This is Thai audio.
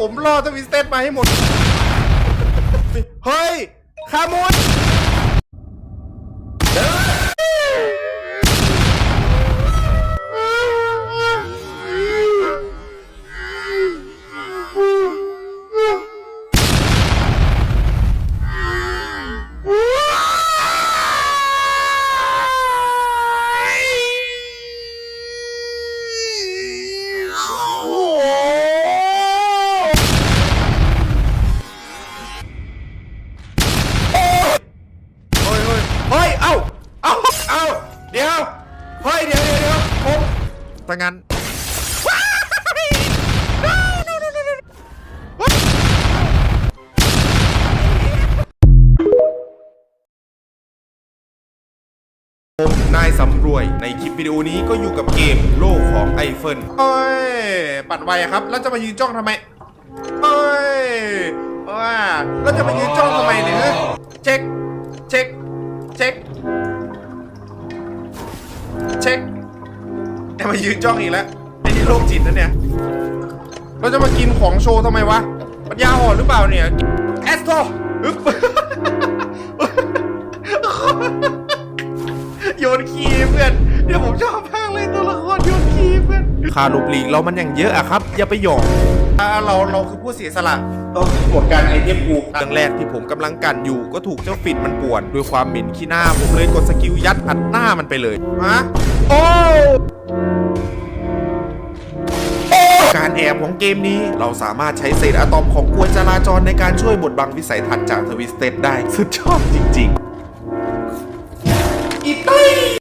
ผมรอทวิสเต็ดมาให้หมด เฮ้ยขโมย ดี๋ยวเฮ้ยเดี๋ยวเดี๋ยวเดี๋ยวผมถ้างั้นผมนายสำรวยในคลิปวิดีโอนี้ก็อยู่กับเกมโลกของไอเฟิลเอ้ย ปัดไวครับ แล้วจะมายืนจ้องทำไม เอ้ยว่าแล้วจะมายืนจ้องทำไมเนี่ยเช็ค เช็ค เช็ค เช็คจะมายืนจ้องอีกแล้วไอ้นี่โรคจิตนะเนี่ย เราจะมากินของโชว์ทำไมวะ ปัญญาอ่อนหรือเปล่าเนี่ย แอสโตอึ๊บโยนคีย์เพื่อนเดี๋ยวผมชอบมากเลยตัวละครโยนคีย์เพื่อนคาลูปลีกเรามันอย่างเยอะอะครับ อย่าไปหยอกอ่าเราเราคือผู้เสียสละต้องกดการไอเทมกูเรื่องแรกที่ผมกำลังกันอยู่ ก็ถูกเจ้าฟินมันป่วน ด้วยความเหม็นขี้หน้าผมเลยกดสกิลยัดอัดหน้ามันไปเลยฮะ โอการแอบของเกมนี้เราสามารถใช้เศษอะตอมของกวนจราจรในการช่วยบดบังวิสัยทัศน์จากทวิสเตดได้ สุดยอบจริง ๆ อีเต้